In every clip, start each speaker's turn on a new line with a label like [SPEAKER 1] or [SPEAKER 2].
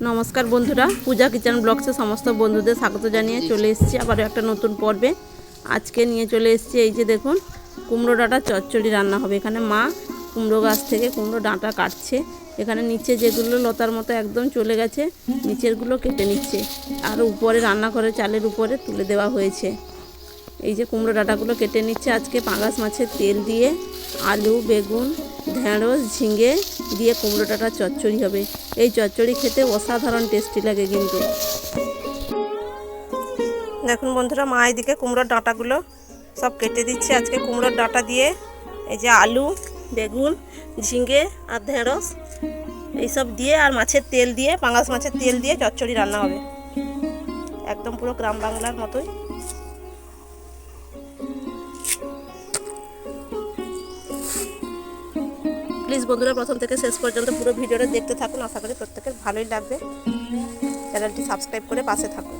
[SPEAKER 1] নমস্কার বন্ধুরা, পূজা কিচেন ব্লগসে সমস্ত বন্ধুদের স্বাগত জানিয়ে চলে এসেছি আবার একটা নতুন পর্বে। আজকে নিয়ে চলে এসেছি এই যে দেখুন, কুমড়ো ডাঁটা চচ্চড়ি রান্না হবে। এখানে মা কুমড়ো গাছ থেকে কুমড়ো ডাঁটা কাটছে। এখানে নিচে যেগুলো লতার মতো একদম চলে গেছে, নিচেরগুলো কেটে নিচ্ছে। আর উপরে রান্নাঘরের চালের উপরে তুলে দেওয়া হয়েছে। এই যে কুমড়ো ডাঁটাগুলো কেটে নিচ্ছে। আজকে পাঙাশ মাছের তেল দিয়ে আলু, বেগুন ঢেঁড়স, ঝিঙে দিয়ে কুমড়ো ডাঁটা চচ্চড়ি হবে। এই চচ্চড়ি খেতে অসাধারণ টেস্টি লাগে কিন্তু। দেখুন বন্ধুরা, মা এদিকে কুমড়োর ডাঁটাগুলো সব কেটে দিচ্ছে। আজকে কুমড়োর ডাঁটা দিয়ে এই যে আলু, বেগুন, ঝিঙে আর ঢেঁড়স এইসব দিয়ে আর মাছের তেল দিয়ে, পাঙাশ মাছের তেল দিয়ে চচ্চড়ি রান্না হবে। একদম পুরো গ্রাম বাংলার মতোই। প্লিজ বন্ধুরা প্রথম থেকে শেষ পর্যন্ত পুরো ভিডিওটা দেখতে থাকুন। আশা করি প্রত্যেকের ভালোই লাগবে। চ্যানেলটি সাবস্ক্রাইব করে পাশে থাকুন।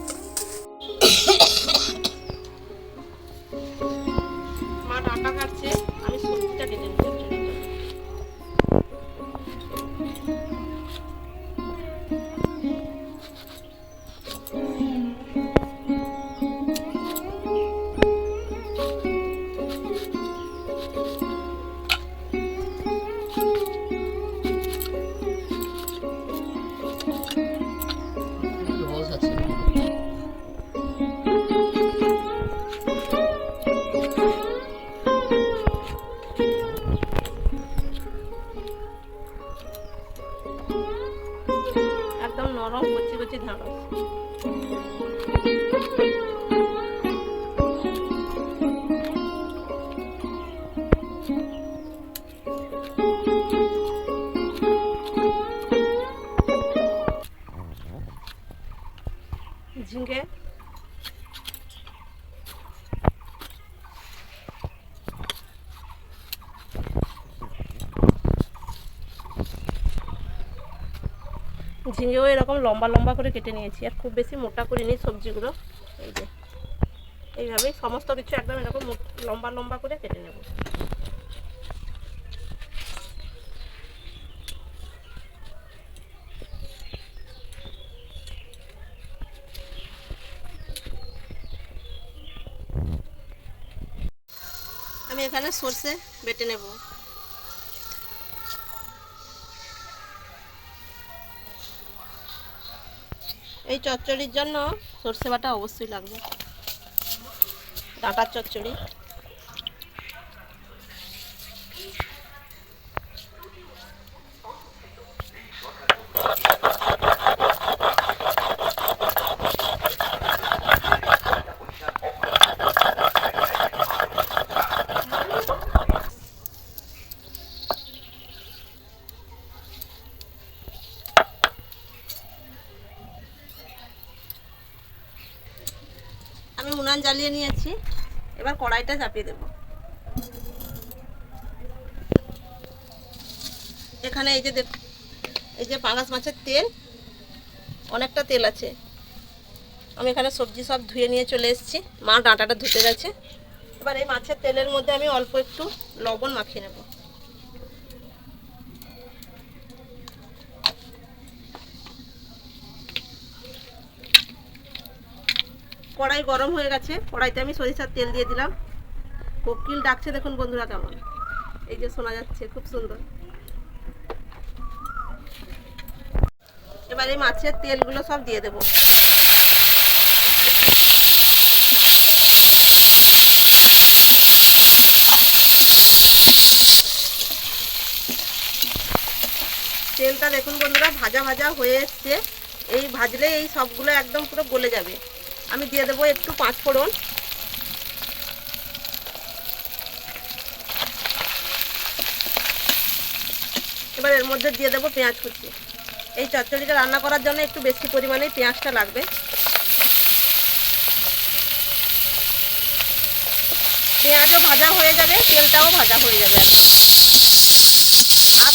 [SPEAKER 1] ঝিঙেও এরকম লম্বা লম্বা করে কেটে নিয়েছি আর খুব বেশি মোটা করিনি সবজিগুলো। এই যে, এইভাবেই সমস্ত কিছু একদম এরকম লম্বা লম্বা করে কেটে নেব। আমি এখানে সর্ষে বেটে নেব। এই চচ্চড়ির জন্য সর্ষে বাটা অবশ্যই লাগবে। ডাঁটার চচ্চড়ি। আমি উনান জ্বালিয়ে নিয়েছি। এবার কড়াইটা চাপিয়ে দেব। এখানে এই যে এই যে পাঙাশ মাছের তেল, অনেকটা তেল আছে। আমি এখানে সবজি সব ধুয়ে নিয়ে চলে এসেছি। মা ডাঁটাটা ধুতে গেছে। এবার এই মাছের তেলের মধ্যে আমি অল্প একটু লবণ মাখিয়ে নেব। কড়াই গরম হয়ে গেছে, কড়াইতে আমি সরিষার তেল দিয়ে দিলাম। কোকিল ডাকছে, দেখুন বন্ধুরা কেমন। এই যে শোনা যাচ্ছে, খুব সুন্দর। এবার এই মাছের তেলগুলো সব দিয়ে দেবো। তেলটা দেখুন বন্ধুরা, ভাজা ভাজা হয়ে এসছে। এই ভাজলে এই সবগুলো একদম পুরো গলে যাবে। আমি দিয়ে দেবো একটু পাঁচ ফোড়ন। এবার এর মধ্যে দিয়ে দেবো পেঁয়াজ কুচি। এই চচ্চড়িটা রান্না করার জন্য একটু বেশি পরিমাণে পেঁয়াজটা লাগবে। পেঁয়াজও ভাজা হয়ে যাবে, তেলটাও ভাজা হয়ে যাবে আর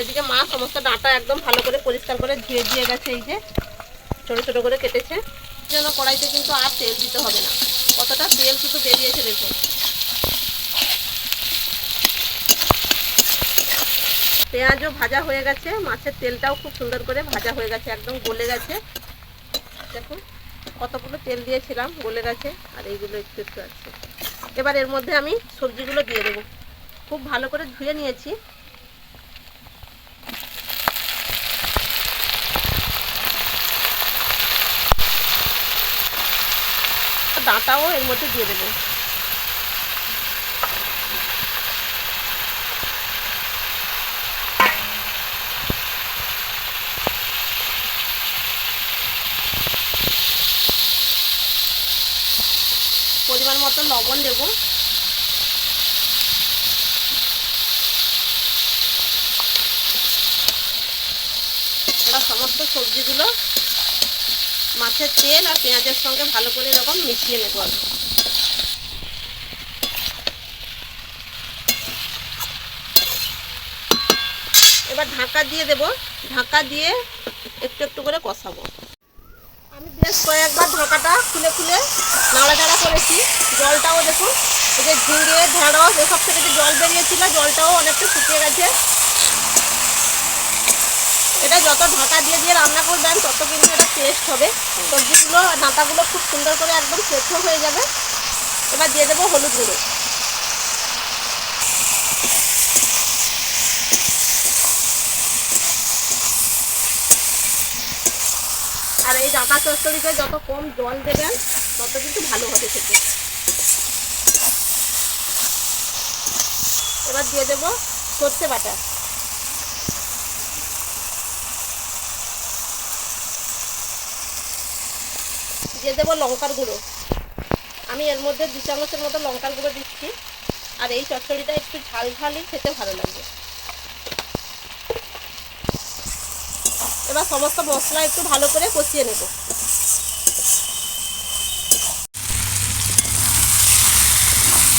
[SPEAKER 1] এদিকে মা সমস্ত ডাঁটা একদম ভালো করে পরিষ্কার করে ধুয়ে দিয়ে গেছে, এই যে ছোটো ছোটো করে কেটেছে। যেন কড়াইতে কিন্তু আর তেল দিতে হবে না। কতটা তেল শুধু বেরিয়েছে দেখুন। পেঁয়াজও ভাজা হয়ে গেছে, মাছের তেলটাও খুব সুন্দর করে ভাজা হয়ে গেছে, একদম গলে গেছে। দেখুন, কতগুলো তেল দিয়েছিলাম, গলে গেছে, আর এইগুলো একটু একটু আছে। এবার এর মধ্যে আমি সবজিগুলো দিয়ে দেবো। খুব ভালো করে ধুয়ে নিয়েছি। ডাঁটাও এর মধ্যে দিয়ে দেবো। পরিমাণ মতো লবণ দেবো। সমস্ত সবজিগুলো মাছের তেল আর পেঁয়াজের সঙ্গে ভালো করে এরকম মিশিয়ে নেব এবার ঢাকা দিয়ে দেব। ঢাকা দিয়ে একটু একটু করে কষাবো। আমি বেশ কয়েকবার ঢাকাটা খুলে খুলে নাড়াচাড়া করেছি। জলটাও দেখুন, এই যে ঝিঙে, ঢেঁড়স, এসব থেকে যে জল বেরিয়েছিল, জলটাও অনেকটা শুকিয়ে গেছে। এটা যত ঢাকা দিয়ে দিয়ে রান্না করবেন তত কিন্তু এটা টেস্ট হবে। সবজিগুলো, ডাঁটাগুলো খুব সুন্দর করে একদম সেদ্ধ হয়ে যাবে। এবার দিয়ে দেবো হলুদ গুঁড়ো। আর এই ডাঁটা চচ্চড়িতে যত কম জল দেবেন, তত কিন্তু ভালো হবে খেতে। এবার দিয়ে দেবো সর্ষে বাটা। দিয়ে দেবো লঙ্কার গুঁড়ো। আমি এর মধ্যে দু চামচের মতো লঙ্কার গুঁড়ো দিচ্ছি। আর এই চচ্চড়িটা একটু ঝাল ঝালই খেতে ভালো লাগবে এবার সমস্ত মশলা একটু ভালো করে কষিয়ে নেব।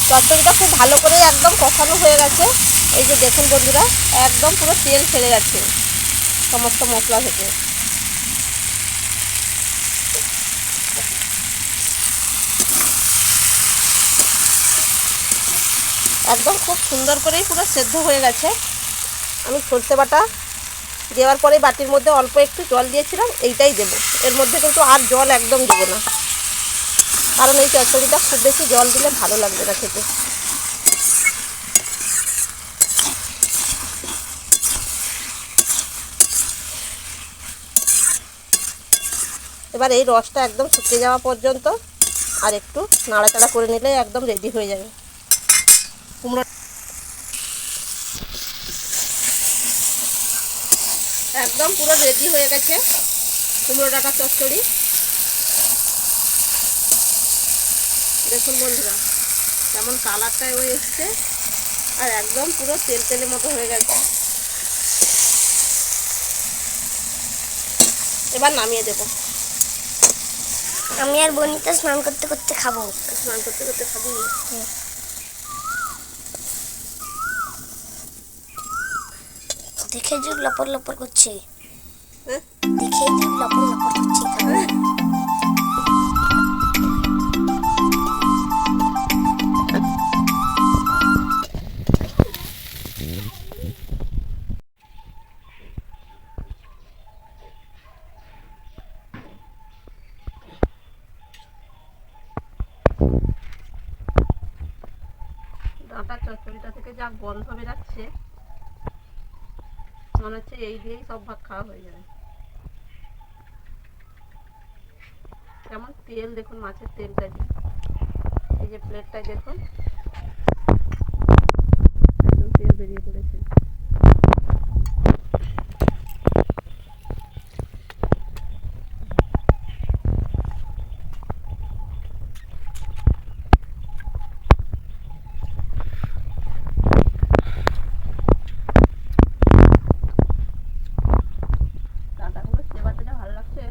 [SPEAKER 1] চচ্চড়িটা খুব ভালো করে একদম কষানো হয়ে গেছে। এই যে দেখুন বন্ধুরা, একদম পুরো তেল ছেড়ে গেছে সমস্ত মশলা থেকে। একদম খুব সুন্দর করেই পুরো সেদ্ধ হয়ে গেছে। আমি সর্ষে বাটা দেওয়ার পরে বাটির মধ্যে অল্প একটু জল দিয়েছিলাম, এইটাই দেবো। এর মধ্যে কিন্তু আর জল একদম দেবো না। কারণ এই চচ্চড়িটা খুব বেশি জল দিলে ভালো লাগবে না খেতে। এবার এই রসটা একদম শুকিয়ে যাওয়া পর্যন্ত আর একটু নাড়াচাড়া করে নিলে একদম রেডি হয়ে যাবে কুমড়ো একদম পুরো রেডি হয়ে গেছে। কুমড়ো ডাটা চচ্চড়ি। দেখুন বন্ধুরা কেমন কালারটা ও এসছে। আর একদম পুরো তেল তেলের মতো হয়ে গেছে। এবার নামিয়ে দেবো।
[SPEAKER 2] আমি আর বনিতা স্নান করতে করতে খাব।
[SPEAKER 1] স্নান করতে করতে খাবি।
[SPEAKER 2] দেখে যুগ লপর লপর করছে দেখে যুগ লপর লপর করছে।
[SPEAKER 1] ডাঁটা চচ্চড়িটা থেকে যা গন্ধ বেরাচ্ছে মনে হচ্ছে এই দিয়েই সব ভাত খাওয়া হয়ে যাবে। কেমন তেল দেখুন, মাছের তেলটা দিয়ে এই যে প্লেটটা দেখুন। একদম তেল বেরিয়ে পড়েছে ডাঁটাগুলো চেবাতে ভালো লাগছে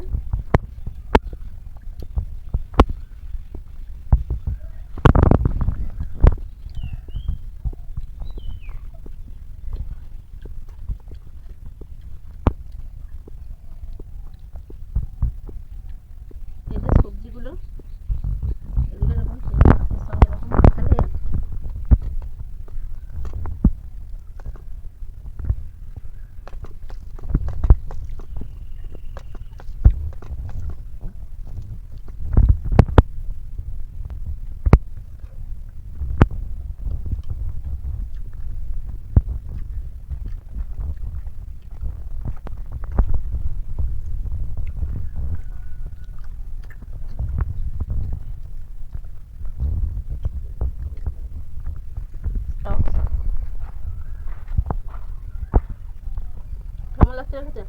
[SPEAKER 1] লাগছে খেতে?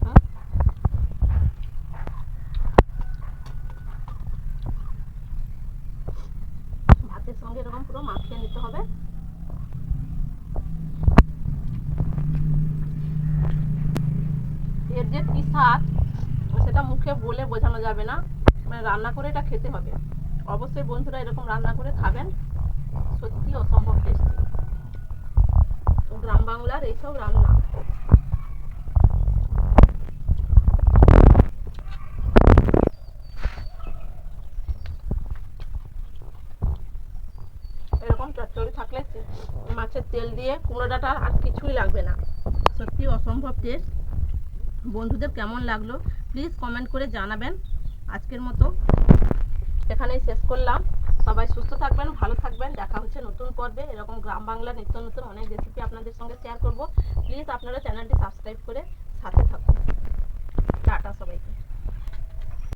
[SPEAKER 1] হ্যাঁ? ভাতের সঙ্গে এরকম পুরো মাখিয়ে নিতে হবে। এর যে কি সেটা মুখে বলে বোঝানো যাবে না। মানে রান্না করে এটা খেতে হবে। অবশ্যই বন্ধুরা এরকম রান্না করে খাবেন। সত্যি অসম্ভব টেস্টি গ্রাম বাংলার এইসব রান্না এরকম চচ্চড়ি থাকলে তে- মাছের তেল দিয়ে, কুমড়ো ডাঁটা আর কিছুই লাগবে না। সত্যি অসম্ভব টেস্ট বন্ধুদের কেমন লাগল? প্লিজ কমেন্ট করে জানাবেন। আজকের মতো এখানেই শেষ করলাম। সবাই সুস্থ থাকবেন, ভালো থাকবেন। দেখা হচ্ছে নতুন পর্বে। এরকম গ্রাম বাংলার নিত্য নতুন অনেক রেসিপি আপনাদের সঙ্গে শেয়ার করব। প্লিজ আপনারা চ্যানেলটি সাবস্ক্রাইব করে সাথে থাকুন। টাটা সবাইকে।